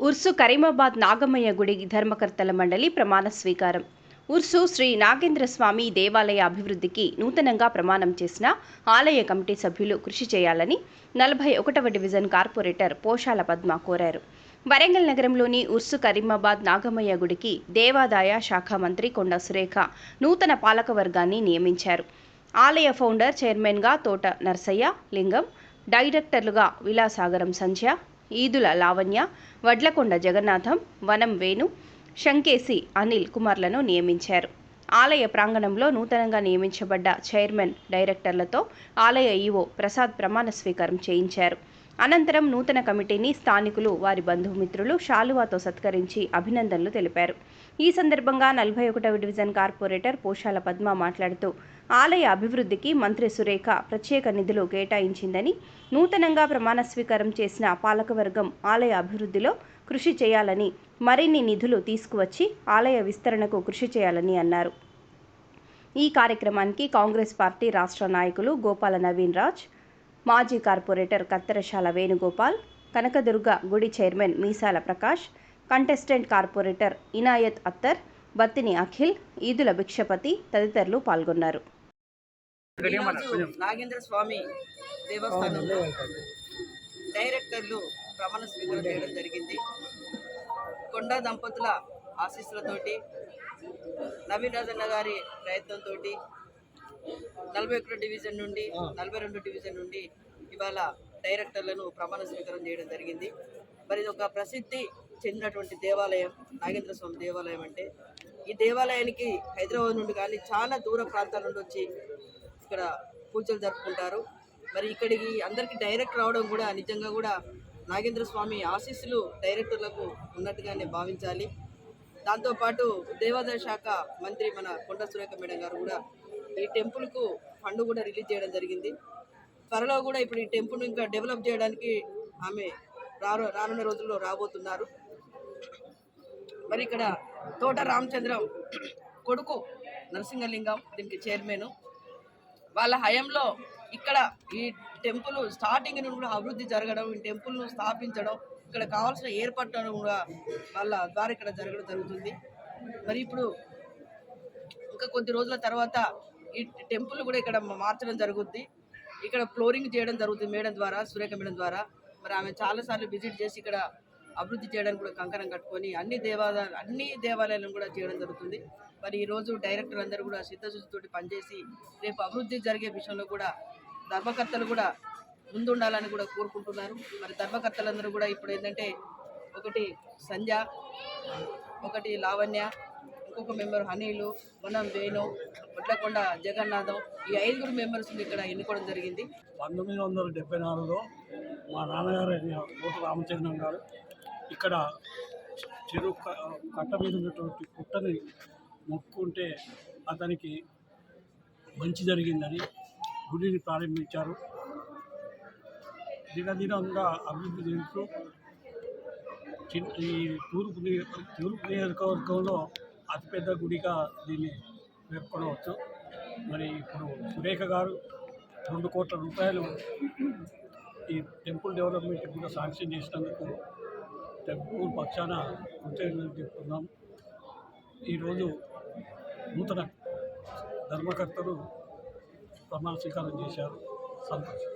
ఉర్సు కరీమాబాద్ నాగమయ్య గుడి ధర్మకర్తల మండలి ప్రమాణ స్వీకారం. ఉర్సు శ్రీ నాగేంద్ర స్వామి దేవాలయ అభివృద్ధికి నూతనంగా ప్రమాణం చేసిన ఆలయ కమిటీ సభ్యులు కృషి చేయాలని నలభై ఒకటవ డివిజన్ కార్పొరేటర్ పోషాల పద్మ కోరారు. వరంగల్ నగరంలోని ఉర్సు కరీమాబాద్ నాగమయ్య గుడికి దేవాదాయ శాఖ మంత్రి కొండ సురేఖ నూతన పాలకవర్గాన్ని నియమించారు. ఆలయ ఫౌండర్ చైర్మన్గా తోట నర్సయ్య లింగం డైరెక్టర్లుగా విలాసాగరం సంధ్య ఈదుల లావణ్య వడ్లకొండ జగన్నాథం వనం వేణు శంకేసి అనిల్ కుమార్లను నియమించారు. ఆలయ ప్రాంగణంలో నూతనంగా నియమించబడ్డ చైర్మన్ డైరెక్టర్లతో ఆలయ ఈవో ప్రసాద్ ప్రమాణ స్వీకారం చేయించారు. అనంతరం నూతన కమిటీని స్థానికులు వారి బంధుమిత్రులు శాలువాతో సత్కరించి అభినందనలు తెలిపారు. ఈ సందర్భంగా నలభై ఒకటవ డివిజన్ కార్పొరేటర్ పోషాల పద్మ మాట్లాడుతూ ఆలయ అభివృద్ధికి మంత్రి సురేఖ ప్రత్యేక నిధులు కేటాయించిందని నూతనంగా ప్రమాణ స్వీకారం చేసిన పాలకవర్గం ఆలయ అభివృద్ధిలో కృషి చేయాలని మరిన్ని నిధులు తీసుకువచ్చి ఆలయ విస్తరణకు కృషి చేయాలని అన్నారు. ఈ కార్యక్రమానికి కాంగ్రెస్ పార్టీ రాష్ట్ర నాయకులు గోపాల నవీన్ రాజ్ మాజీ కార్పొరేటర్ కత్తెరశాల వేణుగోపాల్ కనకదుర్గ గుడి chairman Meesala Prakash contestant corporator Inayat Attar Battini Akhil Eedula Bhikshapathi తదితరులు పాల్గొన్నారు. నాగేంద్ర స్వామి దేవస్థానంలో డైరెక్టర్లు ప్రమాణ స్వీకారం చేయడం జరిగింది. కొండా దంపతుల ఆశీస్సులతోటి నవీన్ రాజన్న గారి ప్రయత్నంతో నలభై ఒకటో డివిజన్ నుండి నలభై రెండు డివిజన్ నుండి ఇవాళ డైరెక్టర్లను ప్రమాణ స్వీకారం చేయడం జరిగింది. మరి ఇది ఒక ప్రసిద్ధి చెందినటువంటి దేవాలయం నాగేంద్ర స్వామి దేవాలయం అంటే. ఈ దేవాలయానికి హైదరాబాద్ నుండి కానీ చాలా దూర ప్రాంతాల నుండి వచ్చి ఇక్కడ పూజలు జరుపుకుంటారు. మరి ఇక్కడికి అందరికీ డైరెక్ట్ రావడం కూడా నిజంగా కూడా నాగేంద్ర స్వామి ఆశీస్సులు డైరెక్టర్లకు ఉన్నట్టుగానే భావించాలి. దాంతోపాటు దేవాదాయ శాఖ మంత్రి మన కొండ సురేఖ మేడం గారు కూడా ఈ టెంపుల్కు ఫండ్ కూడా రిలీజ్ చేయడం జరిగింది. త్వరలో కూడా ఇప్పుడు ఈ టెంపుల్ను ఇంకా డెవలప్ చేయడానికి ఆమె రాను రానున్న రోజుల్లో రాబోతున్నారు. మరి ఇక్కడ తోట రామచంద్రం కొడుకు నరసింహలింగం దీనికి చైర్మన్. వాళ్ళ హయంలో ఇక్కడ ఈ టెంపుల్ స్టార్టింగ్ నుండి కూడా అభివృద్ధి జరగడం ఈ టెంపుల్ను స్థాపించడం ఇక్కడ కావాల్సిన ఏర్పాట్లను కూడా వాళ్ళ ద్వారా ఇక్కడ జరగడం జరుగుతుంది. మరి ఇప్పుడు ఇంకా కొద్ది రోజుల తర్వాత ఈ టెంపుల్ కూడా ఇక్కడ మార్చడం జరుగుద్ది. ఇక్కడ ఫ్లోరింగ్ చేయడం జరుగుతుంది మేడం ద్వారా సురేఖ మేడం ద్వారా. మరి ఆమె చాలాసార్లు విజిట్ చేసి ఇక్కడ అభివృద్ధి చేయడానికి కూడా కంకణం కట్టుకొని అన్ని దేవాలయాలు అన్ని దేవాలయాలను కూడా చేయడం జరుగుతుంది. మరి ఈరోజు డైరెక్టర్ అందరూ కూడా సిద్ధశుద్ధితోటి పనిచేసి రేపు అభివృద్ధి జరిగే విషయంలో కూడా ధర్మకర్తలు కూడా ముందుండాలని కూడా కోరుకుంటున్నారు. మరి ధర్మకర్తలందరూ కూడా ఇప్పుడు ఏంటంటే ఒకటి సంధ్య ఒకటి లావణ్య ఇంకొక మెంబర్ హనీలు వనం వేణు ఒట్లకొండ జగన్నాథం ఈ ఐదుగురు మెంబర్స్ ఇక్కడ ఎన్నుకోవడం జరిగింది. పంతొమ్మిది వందల డెబ్బై నాలుగులో మా నాన్నగారు కోట రామచంద్రం గారు ఇక్కడ చెరువు కట్ట మీద ఉన్నటువంటి పుట్టని మొక్కుంటే అతనికి మంచి జరిగిందని గుడిని ప్రారంభించారు. దినదినంగా అభివృద్ధి చెందుతూ ఈ తూర్పు తూర్పు నియోజకవర్గంలో అతిపెద్ద గుడిగా దీన్ని పేర్కొనవచ్చు. మరి ఇప్పుడు సురేఖ గారు రెండు కోట్ల రూపాయలు ఈ టెంపుల్ డెవలప్మెంట్ కూడా శాంక్షన్ చేసినందుకు టెంపుల్ పక్షాన కృతజ్ఞతలు చెప్తున్నాం. ఈరోజు నూతన ధర్మకర్తలు ప్రమాణ స్వీకారం చేశారు. సంతోషం.